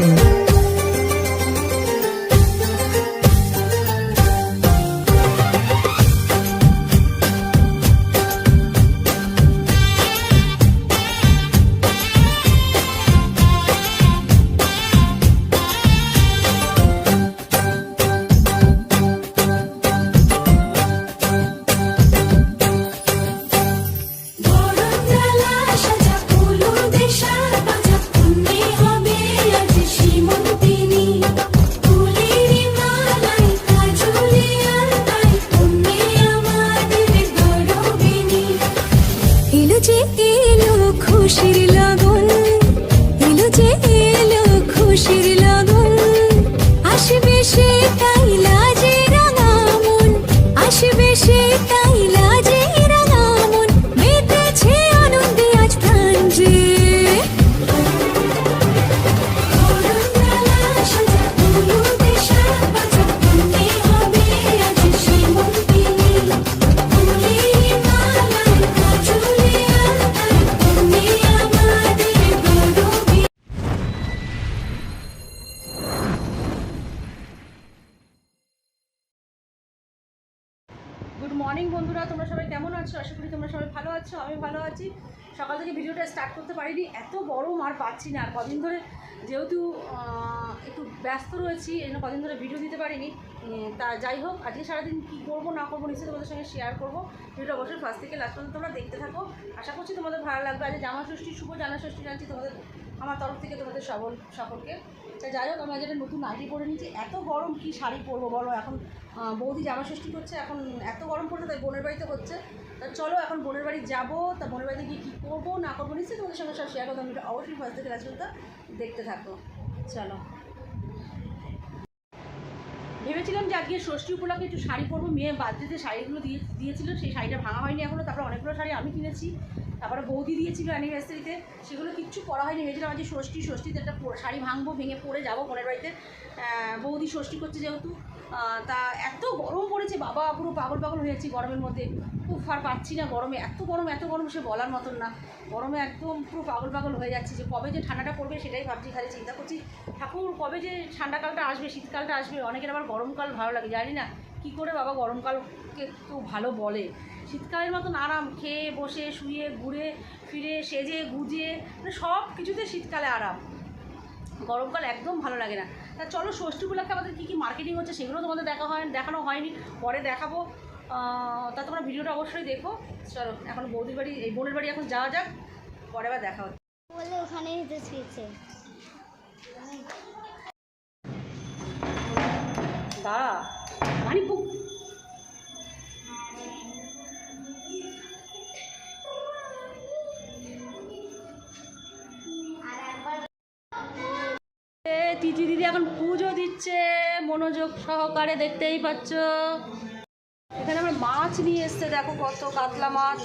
Station. ভালো আছো? আমি ভালো আছি। সকাল থেকে ভিডিওটা স্টার্ট করতে পারিনি। এত গরম আর পাচ্ছি না। আর কদিন ধরে যেহেতু একটু ব্যস্ত রয়েছি, এই কদিন ধরে ভিডিও দিতে পারিনি। তা যাই হোক, আজকে সারাদিন কী করব, না করব, নিশ্চয়ই তোমাদের সঙ্গে শেয়ার করব। ভিডিওটা অবশ্যই ফার্স্ট থেকে লাস্ট পর্যন্ত তোমরা দেখতে থাকো। আশা করছি তোমাদের ভালো লাগবে। আজ জামা ষষ্ঠী, শুভ জামা ষষ্ঠী জানছি তোমাদের, আমার তরফ থেকে তোমাদের সবল সকলকে। তা যাই হোক আমি একটা নতুন নাইটি পরে নিয়েছি, এত গরম কি শাড়ি পরবো বলো? এখন বৌদি জামা ষষ্ঠী করছে, এখন এত গরম পড়ছে, তাই বোনের বাড়িতে হচ্ছে তা চলো এখন বোনের বাড়ি যাব, তা বোনের বাড়িতে গিয়ে কী করব, না করব নিশ্চয়ই তোমাদের সঙ্গে সব শেয়ার আমি এটা অবশ্যই ফার্স্ট থেকে লাস্ট দেখতে থাকো। চলো। ভেবেছিলাম যে আজকে ষষ্ঠী উপলক্ষে একটু শাড়ি পরবো, মেয়ে বার্থডে যে শাড়িগুলো দিয়ে, দিয়েছিল, সেই শাড়িটা ভাঙা হয়নি এখনও তারপরে অনেকগুলো শাড়ি আমি কিনেছি। তারপরে বৌদি দিয়েছিল অ্যানিভার্সারিতে সেগুলো কিচ্ছু পরা হয়নি, ভেবেছিলাম আজকে ষষ্ঠী, ষষ্ঠীতে একটা শাড়ি ভাঙবো, ভেঙে পরে যাব বোনের বাড়িতে। বৌদি ষষ্ঠী করছে যেহেতু তা এত গরম পড়েছে, বাবা পুরো পাগল পাগল হয়ে যাচ্ছি গরমের মধ্যে। খুব আর পাচ্ছি না গরমে। এত গরম এত গরম সে বলার মতন না। গরমে একদম পুরো পাগল পাগল হয়ে যাচ্ছে যে কবে যে ঠান্ডাটা পড়বে সেটাই ভাবছি, খালি চিন্তা করছি, ঠাকুর কবে যে ঠান্ডাকালটা আসবে, শীতকালটা আসবে, অনেকের আবার গরমকাল ভালো লাগে, জানি না। কী করে বাবা গরমকালকে কেউ ভালো বলে? শীতকালের মতন আরাম, খেয়ে, বসে, শুয়ে, ঘুরে, ফিরে, সেজে, গুজে মানে সব কিছুতে শীতকালে আরাম। গরমকাল একদম ভালো লাগে না। তা চলো ষষ্ঠী উপলক্ষে আমাদের কী কী মার্কেটিং হচ্ছে সেগুলো তোমাদের দেখা হয় দেখানো হয়নি। পরে দেখাবো। তা তোমরা ভিডিওটা অবশ্যই দেখো। চলো এখন বৌদির বাড়ি এই বোনের বাড়ি এখন যাওয়া যাক পরে আবার দেখা হচ্ছে। বলে ওখানে যেতে শিখেছে দাঁড়া মানে খুব তিথি দিদি এখন পুজো দিচ্ছে মনোযোগ সহকারে দেখতেই পাচ্ছ। এখানে আমরা মাছ নিয়ে এসছে, দেখো কত কাতলা মাছ।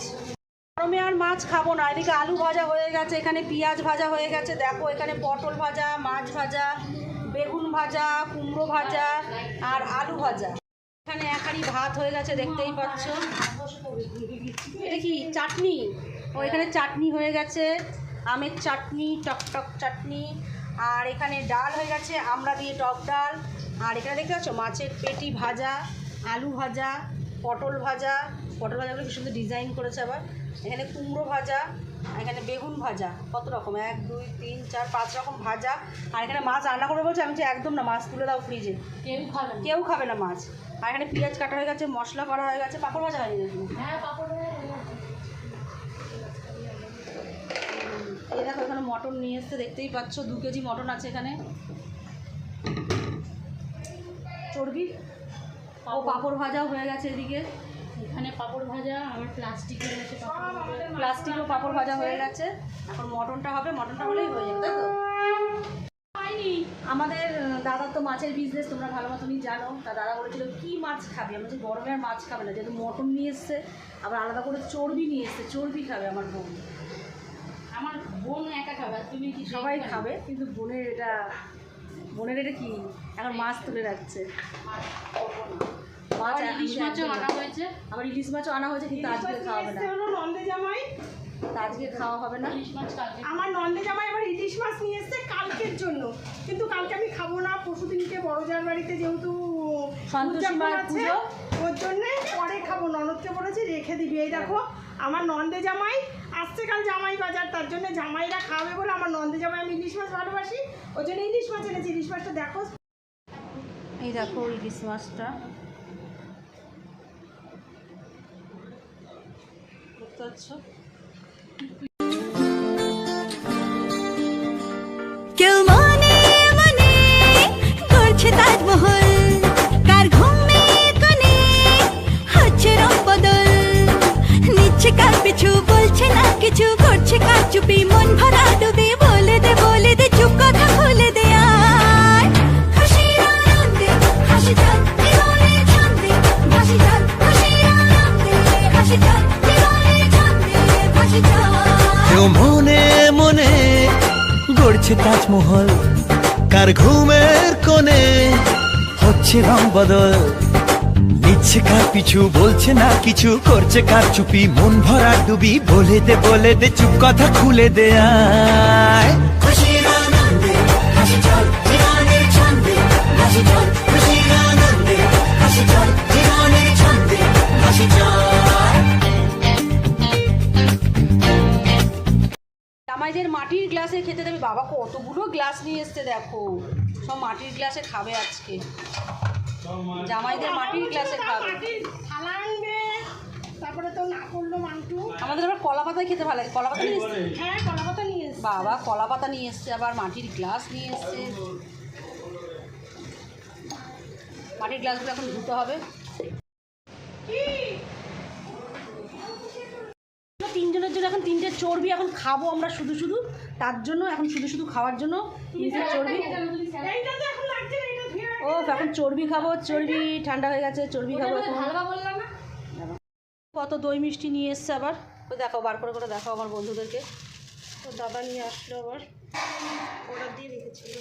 গরমে আর মাছ খাব না, এদিকে আলু ভাজা হয়ে গেছে, এখানে পেঁয়াজ ভাজা হয়ে গেছে। দেখো, এখানে পটল ভাজা, মাছ ভাজা, বেগুন ভাজা, কুমড়ো ভাজা আর আলু ভাজা। এখানে একারি ভাত হয়ে গেছে, দেখতেই পাচ্ছ। এটা কি চাটনি? ও, এখানে চাটনি হয়ে গেছে, আমের চাটনি, টক টক চাটনি। আর এখানে ডাল হয়ে গেছে, আমরা দিয়ে টক ডাল। আর এখানে দেখতে পাচ্ছ, মাছের পেটি ভাজা। আলু ভাজা পটল ভাজা পটল ভাজাগুলো কি সুন্দর ডিজাইন করেছে আবার। এখানে কুমড়ো ভাজা আর এখানে বেগুন ভাজা। কত রকম? এক দুই তিন চার পাঁচ রকম ভাজা। আর এখানে মাছ রান্না করবে বলছে আমি যে একদম না মাছ তুলে দাও ফ্রিজে কেউ খাবে কেউ খাবে না মাছ। আর এখানে পেঁয়াজ কাটা হয়ে গেছে মশলা করা হয়ে গেছে পাঁপড় ভাজা হয়ে গেছে। হ্যাঁ এই দেখো এখানে মটন নিয়ে এসছে দেখতেই পাচ্ছ দু কেজি মটন আছে এখানে। চর্বি? ও পাঁপড় ভাজাও হয়ে গেছে এদিকে। এখানে পাপড় ভাজা আমার প্লাস্টিকের আছে প্লাস্টিকও পাঁপড় ভাজা হয়ে গেছে। এখন মটনটা হবে মটনটা হলেই হয়ে যাবে তাই তো? আমাদের দাদার তো মাছের বিজনেস তোমরা ভালো মতনই জানো। তা দাদা বলেছিল কি মাছ খাবে? আমি বলছি গরমে আর মাছ খাবে না। যেহেতু মটন নিয়ে এসছে আবার আলাদা করে চর্বি নিয়ে এসছে। চর্বি খাবে আমার বোন। আমার বোন একা খাবে তুমি কি সবাই খাবে কিন্তু বোনের এটা বোনের এটা কি? এখন মাছ তুলে রাখছে। মাছ ইলিশ মাছও আনা হয়েছে। আবার ইলিশ মাছও আনা হয়েছে কিন্তু আজকে খাওয়া হবে না। নন্দে জামাই। আজকে খাওয়া হবে না? ইলিশ মাছ আমার নন্দে জামাই আবার ইলিশ মাছ নিয়ে এসছে কালকের জন্য। কিন্তু কালকে আমি খাব না পরশু দিনকে বড়জার বাড়িতে যেহেতু। ওর জন্যে পরে খাব। ননদকে বলেছি রেখে দিবি। এই দেখো আমার নন্দে জামাই আসছে কাল জামাই বাজার তার জন্য জামাইরা খাবে বলে আমার নন্দে জামাই আমি ইলিশ মাছ ভালোবাসি ওই জন্য ইলিশ মাছ এনেছি ইলিশ মাছটা দেখো। এই দেখো ইলিশ মাছটা। কেউ মনে মনে করছে তাজমহল কার ঘুমে কোণে হচ্ছে রং বদল নিচ্ছে কার পিছু কিছু করছে কার চুপি মন ভরা ডুবে বলে দে বলে দে, চুপ কথা খুলে দে আর। খুশির আনন্দে, হাসি চল জীবনে ছন্দে ভাসি চল খুশির আনন্দে, হাসি চল জীবনে ছন্দে ভাসি চল কেউ মনে মনে গড়ছে তাজমহল, কার ঘুমের কোণে হচ্ছে রং বদল। নিচ্ছে কার পিছু বলছে না কিছু করছে কার চুপি মন ভরা ডুবি বলে দে বলে দে চুপ কথা খুলে দে আয়। খুশির আনন্দে হাসি চল জীবনের ছন্দে হাসি চল খুশির আনন্দে হাসি চল জীবনের ছন্দে হাসি চল। জামাইদের মাটির গ্লাসে খেতে দেবে বাবা কতগুলো গ্লাস নিয়ে এসছে দেখো। সব মাটির গ্লাসে খাবে আজকে। জামাইদের মাটির গ্লাসে খাবে মাটির থালা আনবে তারপরে তো না করল মান্টু। আমাদের আবার কলা পাতায় খেতে ভালো লাগে। কলা পাতা নিয়ে এসছে? হ্যাঁ কলা পাতা নিয়ে এসছে। বাবা কলা পাতা নিয়ে এসছে আবার মাটির গ্লাস নিয়ে এসছে। মাটির গ্লাসগুলো এখন ধুতে হবে। তিনজনের জন্য এখন তিনটে চর্বি এখন খাব আমরা শুধু শুধু। তার জন্য এখন শুধু শুধু খাওয়ার জন্য তিনটে চর্বি এইটা তো এখন লাগছে না এটা ধুয়ে ও এখন চর্বি খাব চর্বি ঠান্ডা হয়ে গেছে চর্বি খাব। কত দই মিষ্টি নিয়ে এসছে আবার। ওই দেখো বার করে করে দেখো আমার বন্ধুদেরকে। তো দাদা নিয়ে আসলো আবার। অর্ডার দিয়ে রেখেছিল।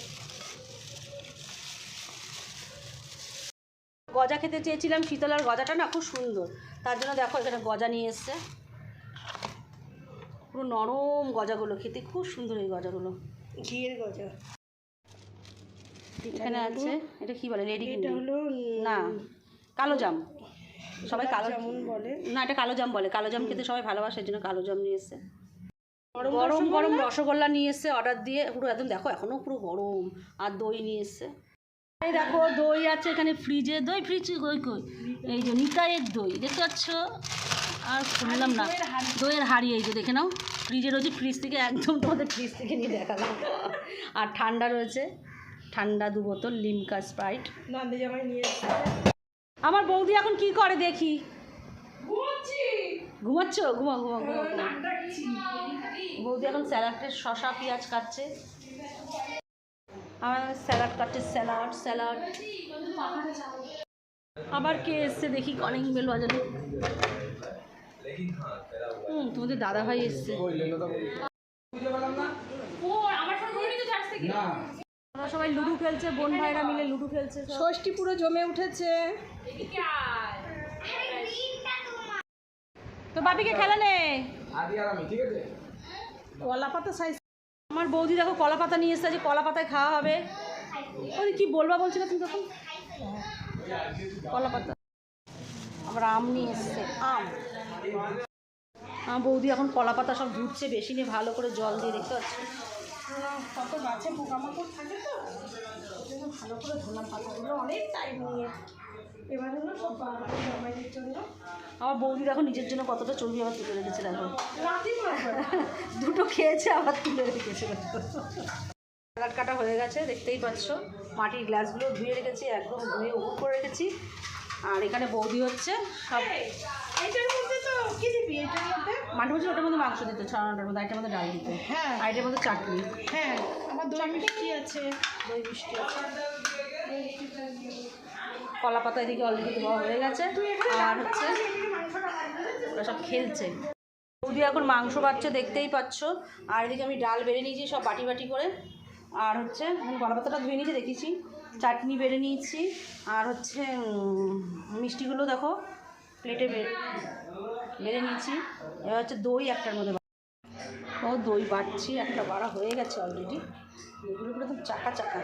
গজা খেতে চেয়েছিলাম শীতলার গজাটা না খুব সুন্দর। তার জন্য দেখো এখানে গজা নিয়ে এসছে। পুরো নরম গজাগুলো খেতে খুব সুন্দর এই গজাগুলো। ঘিয়ের গজা। এখানে আছে এটা কি বলে লেডি এটা হলো না কালো জাম। সবাই কালো যেমন বলে। না এটা কালো জাম বলে। কালো জাম খেতে সবাই ভালোবাসে জন্য কালো জাম নিয়ে এসছে। গরম গরম রসগোল্লা? নিয়ে এসছে অর্ডার দিয়ে। পুরো একদম দেখো এখনও পুরো গরম। আর দই নিয়ে এসছে। এই দেখো দই আছে এখানে ফ্রিজে দই ফ্রিজ দই কই? এই যে নিতাইয়ের দই দেখতে পাচ্ছ? আর খুললাম না। দইয়ের হাড়ি। এই যে দেখে নাও। ফ্রিজে রয়েছে ফ্রিজ থেকে একদম তোমাদের ফ্রিজ থেকে নিয়ে দেখালাম। আর ঠান্ডা রয়েছে। ঠান্ডা দু বোতল লিমকা স্প্রাইট। নন্দে জামাই নিয়ে এসছে আমার বৌদি এখন কি করে দেখি? ঘুমোচ্ছি। ঘুমাচ্ছ? ঘুমা ঘুমা ঘুমা বৌদি এখন স্যালাডের শশা পেঁয়াজ কাটছে। আমার স্যালাড কাটছে স্যালাড স্যালাড। আবার কে এসছে দেখি কলিং বেল বাজানো। হুম তোমাদের দাদা ভাই এসছে ওরা সবাই লুডু খেলছে বোন ভাইরা মিলে লুডু খেলছে। ষষ্ঠী পুরো জমে উঠেছে। তো বাপিকে খেলা নে। কলা পাতা সাইজ আমার বৌদি দেখো কলা পাতা নিয়ে এসেছে যে কলা পাতায় খাওয়া হবে। ওই কি বলবা বলছিল তুমি তখন? কলা পাতা আবার আম নিয়ে এসছে আম। আমার বৌদি এখন কলা পাতা সব ধুচ্ছে বেশি নিয়ে ভালো করে জল দিয়ে দেখতে পাচ্ছি। কত গাছে পোকামাকড় থাকে তো? জন্য ভালো করে ধরলাম পাতাগুলো অনেক টাইম নিয়ে। এবার হলো সব জামাইদের জন্য। আমার বৌদি দেখো নিজের জন্য কতটা চর্বি আবার তুলে রেখেছে দেখো। দুটো খেয়েছে আবার তুলে রেখেছে স্যালাড কাটা হয়ে গেছে দেখতেই পাচ্ছ। মাটির গ্লাসগুলো ধুয়ে রেখেছি একদম ধুয়ে উপর করে রেখেছি। আর এখানে বৌদি হচ্ছে সব কি দিবি? এটার মধ্যে? মাঠে বলছি ওটার মধ্যে মাংস দিতে ছড়ানোটার মধ্যে আইটার মধ্যে ডাল দিতে। হ্যাঁ। আর এটার মধ্যে চাটনি। হ্যাঁ। আমার দই মিষ্টি আছে। দই মিষ্টি আছে। কলা পাতা এদিকে অলরেডি দেওয়া হয়ে গেছে। আর হচ্ছে ওরা সব খেলছে। বৌদি এখন মাংস বাচ্চা দেখতেই পাচ্ছ। আর এদিকে আমি ডাল বেড়ে নিয়েছি সব বাটি বাটি করে। আর হচ্ছে আমি কলা পাতাটা ধুয়ে নিয়েছি দেখেছি। চাটনি বেড়ে নিয়েছি। আর হচ্ছে মিষ্টিগুলো দেখো। প্লেটে বেড়ে নিয়েছি। এবার হচ্ছে দই একটার মধ্যে ও, দই বাড়ছি একটা বাড়া হয়ে গেছে অলরেডি এগুলো পুরো একদম চাকা চাকা।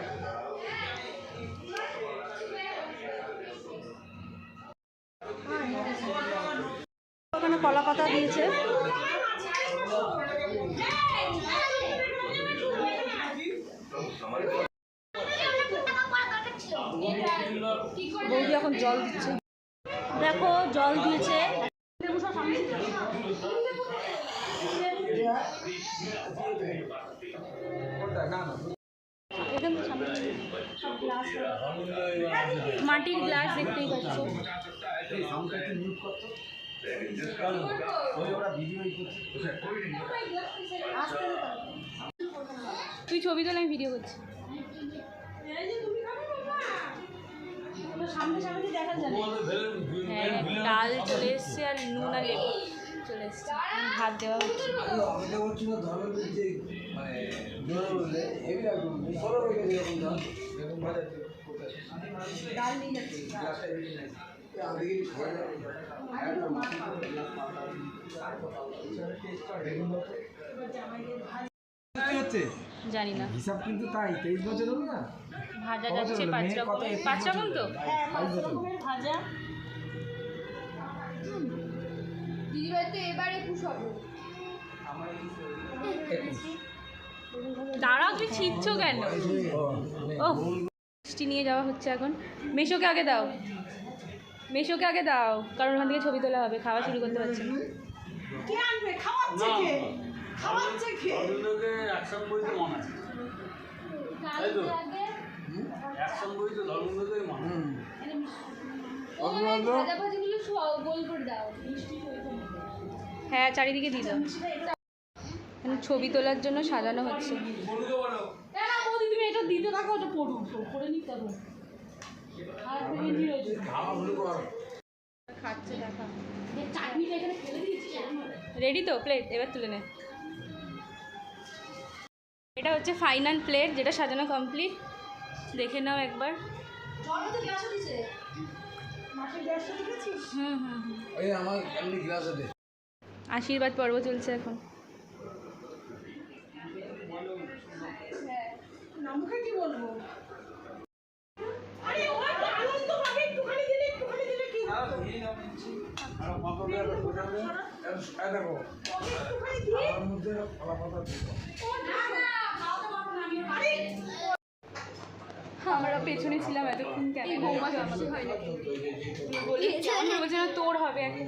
ওখানে কলা পাতা দিয়েছে। বৌদি এখন জল দিচ্ছে। দেখো জল দিয়েছে। মাটির গ্লাস দেখতেই পাচ্ছ। তুই ছবি তোলে আমি ভিডিও করছি। ডাল চলে এসছে আর নুন আর লেবু চলে এসছে। ভাত দেওয়া নিয়ে যাচ্ছি। জানি না। হিসাব কিন্তু তাই তেইশ বছর হলো না। ভাজা যাচ্ছে? পাঁচ মেয়ে রকম পাঁচ রকম তো? হ্যাঁ পাঁচ রকমের ভাজা। দাঁড়াও তুমি ছিটছ কেন? ও মিষ্টি নিয়ে যাওয়া হচ্ছে এখন। মেশোকে আগে দাও। মেশোকে আগে দাও কারণ ওখান থেকে ছবি তোলা হবে খাওয়া শুরু করতে পারছে না। খাওয়াচ্ছে কে? খাওয়াচ্ছে কে? হ্যাঁ চারিদিকে দিয়ে দাও। ছবি তোলার জন্য সাজানো হচ্ছে। তুমি এটা দিতে থাকো ওটা পড়ুন পড়ে নিতে থাকো খাচ্ছে দেখা। চাটনিটা এখানে ফেলে দিয়েছি রেডি তো? প্লেট এবার তুলে নে। এটা হচ্ছে ফাইনাল প্লেট যেটা সাজানো কমপ্লিট দেখে নাও একবার। আশীর্বাদ পর্ব চলছে এখন। কি বলব? দেখো না আমি আরে আমরা পেছনে ছিলাম এতক্ষণ কেন? বলছে না তোর হবে এখন।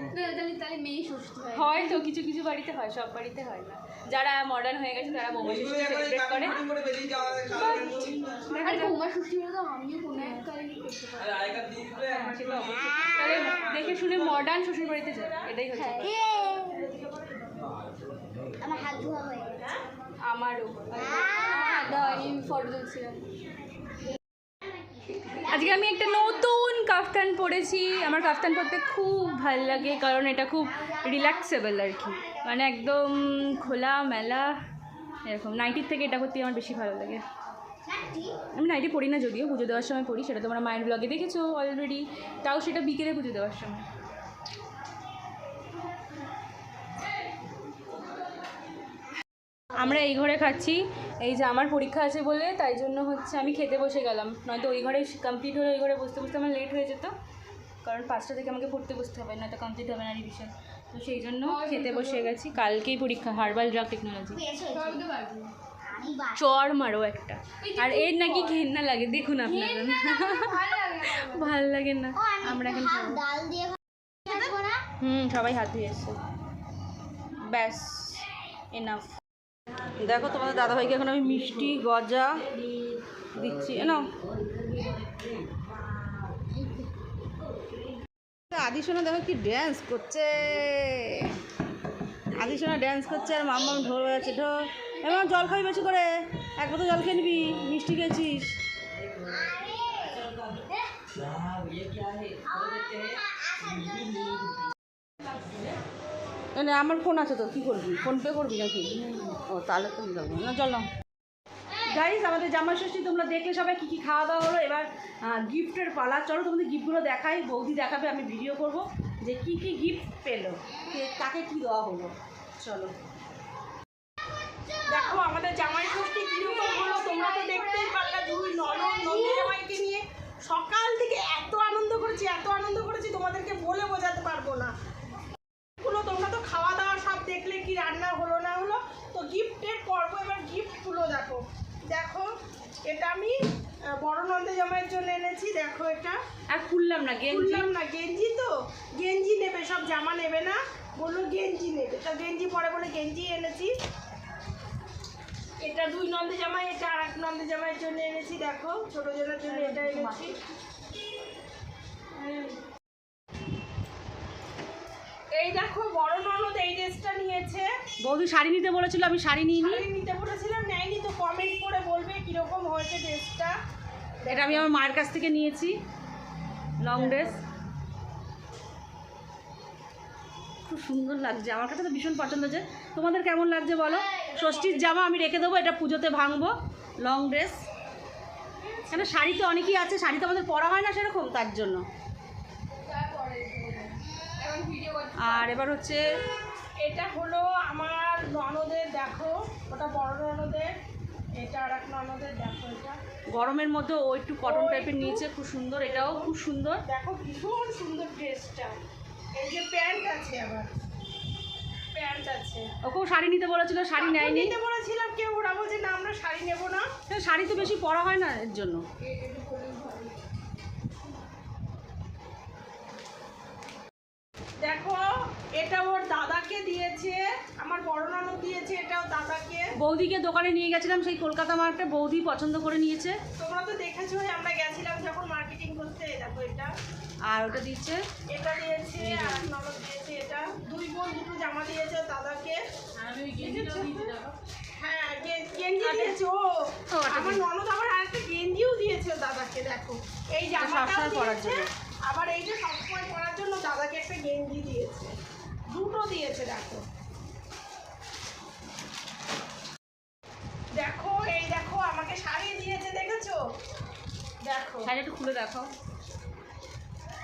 হয়। তো কিছু কিছু বাড়িতে হয় সব বাড়িতে হয় না। যারা মডার্ন হয়ে গেছে তারা মোমো ষষ্ঠী সেলিব্রেট করে তাহলে দেখে শুনে মডার্ন শ্বশুর বাড়িতে যায় এটাই হচ্ছে আমার হাত ধোয়া হয়ে গেছে। আমারও। ফটো তুলছিলাম। আজকে আমি একটা নতুন কাফতান পরেছি। আমার কাফতান পরতে খুব ভালো লাগে, কারণ এটা খুব রিল্যাক্সেবল আর কি। মানে একদম খোলা মেলা, এরকম। নাইটির থেকে এটা করতে আমার বেশি ভালো লাগে। আমি নাইটি পড়ি না যদিও, পুজো দেওয়ার সময় পড়ি, সেটা তোমরা মায়ের ব্লগে দেখেছ অলরেডি তাও সেটা বিকেলে পুজো দেওয়ার সময়। আমরা এই ঘরে খাচ্ছি। এই যে আমার পরীক্ষা আছে বলে, তাই জন্য হচ্ছে আমি খেতে বসে গেলাম। নয়তো ওই ঘরে কমপ্লিট হলে ওই ঘরে বসতে বসতে আমার লেট হয়ে যেত। কারণ পাঁচটা থেকে আমাকে পড়তে বসতে হবে, নয়তো কমপ্লিট হবে না রিভিশন তো সেই জন্য খেতে বসে গেছি। কালকেই পরীক্ষা হার্বাল ড্রাগ টেকনোলজি চর মারো একটা। আর এর নাকি ঘেন্না লাগে, দেখুন আপনারা। ভালো লাগে না। আমরা এখন হুম, সবাই হাত ধুয়ে ব্যাস এনাফ দেখো তোমাদের দাদাভাইকে এখন আমি মিষ্টি গজা দিচ্ছি না আদিসোনা দেখো কি ড্যান্স করছে আদিসোনা ড্যান্স করছে আর মাম্মাম ঢোল বাজাচ্ছে ঢোল এবং জল খাবি বেশি করে এক বোতল জল খেয়ে নিবি মিষ্টি খেয়েছিস না, না আমার ফোন আছে তো কী করবি? ফোন পে করবি নাকি? ও তাহলে তো যাব না। চল গাইজ আমাদের জামাই ষষ্ঠী তোমরা দেখলে সবাই কী কী খাওয়া দাওয়া হলো। এবার গিফটের পালা। চলো তোমাদের গিফটগুলো দেখাই। বৌদি দেখাবে আমি ভিডিও করব যে কী কী গিফট পেল। কাকে কী দেওয়া হলো। চলো। দেখো আমাদের জামাই ষষ্ঠী কীরকম হলো তোমরা তো দেখতেই পারলে দুই ননদ নন্দী জামাইকে নিয়ে। সকাল থেকে এত আনন্দ করেছি এত আনন্দ করেছি তোমাদেরকে বলে বোঝাতে পারব না। গুলো তোমরা তো খাওয়া দাওয়া সব দেখলে কি রান্না হলো না হলো। তো গিফটের পর্ব এবার গিফটগুলো দেখো। দেখো এটা আমি বড় নন্দে জামাইয়ের জন্য এনেছি। দেখো এটা। আর খুললাম না গেঞ্জি। বললাম না গেঞ্জি তো। গেঞ্জি নেবে সব জামা নেবে না। বলল গেঞ্জি নেবে। তো গেঞ্জি পরে বলে গেঞ্জি এনেছি। এটা দুই নন্দে জামাই এটা আর এক নন্দে জামাইয়ের জন্য এনেছি। দেখো ছোটো জনের জন্য এটা এনেছি। হুম। এই দেখো বড় ননদ এই ড্রেসটা নিয়েছে। বৌদি শাড়ি নিতে বলেছিল আমি শাড়ি নিইনি। শাড়ি নিতে বলেছিলাম নেয়নি তো কমেন্ট করে বলবে কীরকম হয়েছে ড্রেসটা। এটা আমি আমার মায়ের কাছ থেকে নিয়েছি লং ড্রেস খুব সুন্দর লাগছে আমার কাছে তো ভীষণ পছন্দ হয়েছে। তোমাদের কেমন লাগছে বলো? ষষ্ঠীর জামা আমি রেখে দেবো এটা পুজোতে ভাঙবো লং ড্রেস কেন শাড়ি তো অনেকই আছে শাড়ি তো আমাদের পরা হয় না সেরকম তার জন্য। আর এবার হচ্ছে এটা হলো আমার ননদের দেখো ওটা বড় ননদের এটা আর এক ননদের দেখো এটা। গরমের মধ্যে ও একটু কটন টাইপের নিয়েছে খুব সুন্দর এটাও খুব সুন্দর। দেখো ভীষণ সুন্দর ড্রেসটা এই যে প্যান্ট আছে আবার প্যান্ট আছে। ওকেও শাড়ি নিতে বলেছিল শাড়ি নেয়নি। নিতে বলেছিলাম কেউ ওরা বলছে না আমরা শাড়ি নেব না। শাড়ি তো বেশি পরা হয় না এর জন্য। দেখো এটা ওর দাদাকে দিয়েছে আমার বড় ননদ দিয়েছে এটাও দাদাকে। বৌদিকে দোকানে নিয়ে গেছিলাম সেই কলকাতা মার্কেটে বৌদি পছন্দ করে নিয়েছে। তোমরা তো দেখেছ আমরা গেছিলাম যখন মার্কেটিং করতে দেখো এটা। আর ওটা দিচ্ছে? এটা দিয়েছে আর ননদ দিয়েছে এটা। দুই বোন দুটো জামা দিয়েছে ওর দাদাকে। হ্যাঁ গে- গেঞ্জি দিয়েছে ও। ও, ওটা আমার ননদ আবার আরেকটা গেঞ্জিও দিয়েছে ওর দাদাকে দেখো। এই জামাটাও পরার দিয়েছে আবার এইটা সবসময় পরার জন্য দাদাকে একটা গেঞ্জি দিয়েছে। দুটো দিয়েছে দেখো। দেখো এই দেখো আমাকে শাড়ি দিয়েছে দেখেছ? দেখো। শাড়ি একটু খুলে দেখো।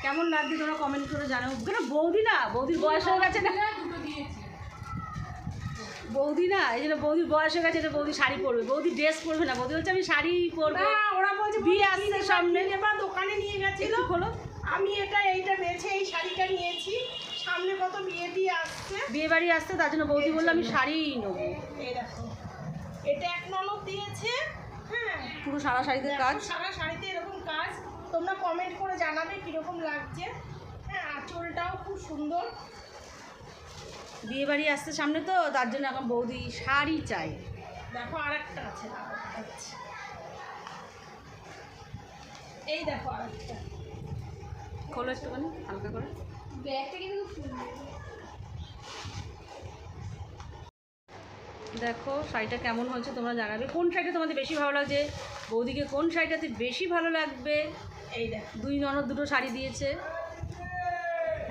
কেমন লাগছে তোমরা কমেন্ট করে জানাও। কেন বৌদি না? বৌদির বয়স হয়ে গেছে না? বৌদি না? এই জন্য বৌদির বয়স হয়ে গেছে এটা বৌদি শাড়ি পরবে। বৌদি ড্রেস পরবে না। বৌদি হচ্ছে আমি শাড়ি পরবো। ওরা বলছে বিয়ে আসছে সামনে। নেবা দোকানে নিয়ে গেছিল। খোলো। আমি এটা এইটা বেছে এই শাড়িটা নিয়েছি। সামনে কত বিয়ে দিয়ে আসছে। বিয়ে বাড়ি আসতে তার জন্য বৌদি বলল আমি শাড়িই নেব। এই দেখো এটা এক ননদ দিয়েছে হ্যাঁ। পুরো সারা শাড়িতে কাজ। সারা শাড়িতে এরকম কাজ। তোমরা কমেন্ট করে জানাবে কীরকম লাগছে। হ্যাঁ আঁচলটাও খুব সুন্দর। বিয়ে বাড়ি আসতে সামনে তো তার জন্য এখন বৌদি শাড়ি চাই। দেখো আরেকটা আছে দাঁড়াও, দেখাচ্ছি। এই দেখো আরেকটা। খোলো একটুখানি হালকা করে। দেখো শাড়িটা কেমন হয়েছে তোমরা জানাবে। কোন শাড়িটা তোমাদের বেশি ভালো লাগছে? বৌদিকে কোন শাড়িটাতে বেশি ভালো লাগবে? এই দেখো দুই ননদ দুটো শাড়ি দিয়েছে।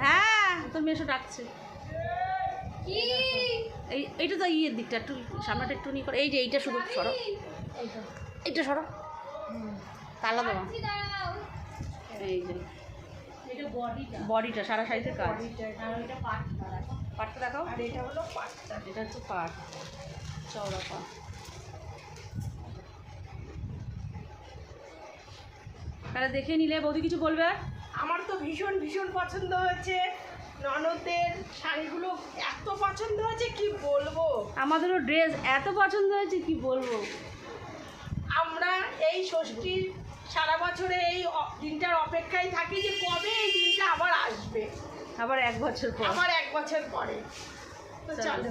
হ্যাঁ তোর মেশো ডাকছে। এই এইটা তো ইয়ের দিকটা একটু সামনেটা একটু নিয়ে করো। এই যে এইটা শুধু সরো। এইটা সরো। তালা দেওয়া এই যে। বডিটা। বডিটা সারা শাড়িতে কাজ। পাটটা দেখো। দেখাও। আর এটা হলো পাটটা। এটা হচ্ছে পাট। চওড়া পাট তাহলে দেখে নিলে বৌদি কিছু বলবে? আমার তো ভীষণ ভীষণ পছন্দ হয়েছে ননদের শাড়িগুলো। এত পছন্দ হয়েছে কি বলব? আমাদেরও ড্রেস এত পছন্দ হয়েছে কি বলব? আমরা এই ষষ্ঠীর সারা বছরে এই দিনটার অপেক্ষায় থাকি যে কবে এই দিনটা আবার আসবে। আবার এক বছর পর। আবার এক বছর পরে। তো চলো।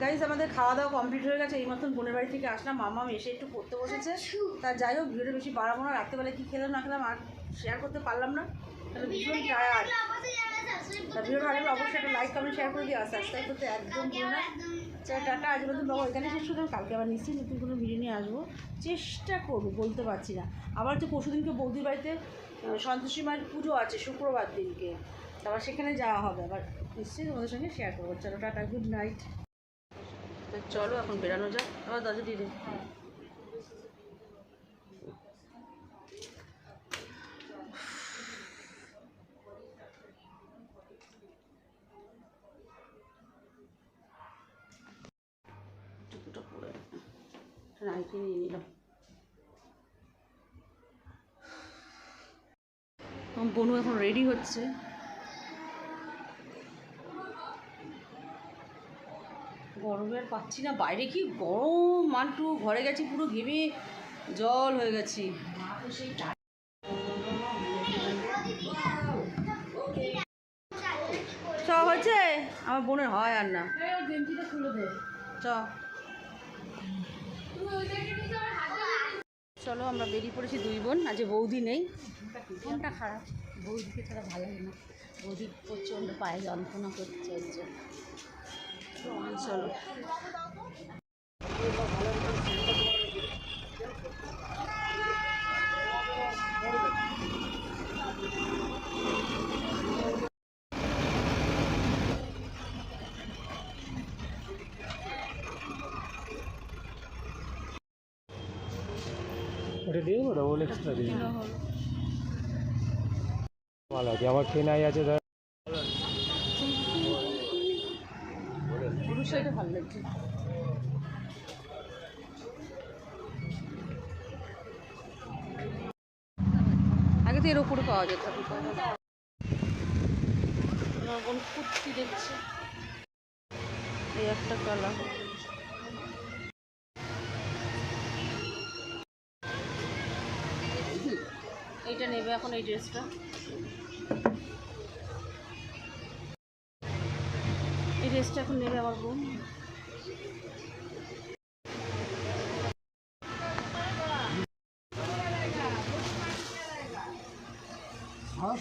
গাইজ আমাদের খাওয়া দাওয়া কমপ্লিট হয়ে গেছে এই মতন বোনের বাড়ি থেকে আসলাম। মামা এসে একটু পড়তে বসেছে। তা যাই হোক ভিডিওটা বেশি বাড়াবো না রাত্রেবেলা কী খেলাম না খেলাম আর শেয়ার করতে পারলাম না। তাহলে ভীষণ টায়ার্ড তা ভিডিওটা ভালো অবশ্যই একটা লাইক কমেন্ট শেয়ার করে দিও আর সাবস্ক্রাইব করতে একদম ভুলো না। টাটা আজ তো বাবা এখানে শেষ করলাম। কালকে আবার নিশ্চয়ই নতুন কোনো ভিডিও নিয়ে আসব। চেষ্টা করব বলতে পারছি না। আবার তো পরশু দিনকে বৌদির বাড়িতে সন্তোষী মায়ের পুজো আছে শুক্রবার দিনকে। তারপর সেখানে যাওয়া হবে। আবার নিশ্চয়ই তোমাদের সঙ্গে শেয়ার করব। চলো টাটা গুড নাইট তো চলো এখন বেরানো যাক। আবার দরজা দিয়ে নাইটি নিয়ে নিলাম বনু এখন রেডি হচ্ছে। গরমে আর পাচ্ছি না। বাইরে কি গরম মান্টু? ঘরে গেছি পুরো ঘেমে জল হয়ে গেছি। চ হয়েছে? আমার বোনের হয় আর না। চ। চলো আমরা বেরিয়ে পড়েছি দুই বোন, আজ বৌদি নেই। মনটা খারাপ। বৌদিকে ছাড়া ভালো লাগে না। বৌদি প্রচণ্ড পায়ে যন্ত্রণা করতে চাইছে। চলো ওটা দিয়ে দেবো ডবল এক্সট্রা দিয়ে। ভালো আছে আমার কেনাই আছে ধর। ভালো লাগছে। আগে তো এর ওপরে পাওয়া যেত। আমার কুর্তি দেখছে। এই একটা কালার। এইটা নেবে এখন এই ড্রেসটা। এই ড্রেসটা এখন নেবে আমার বোন। হ্যাঁ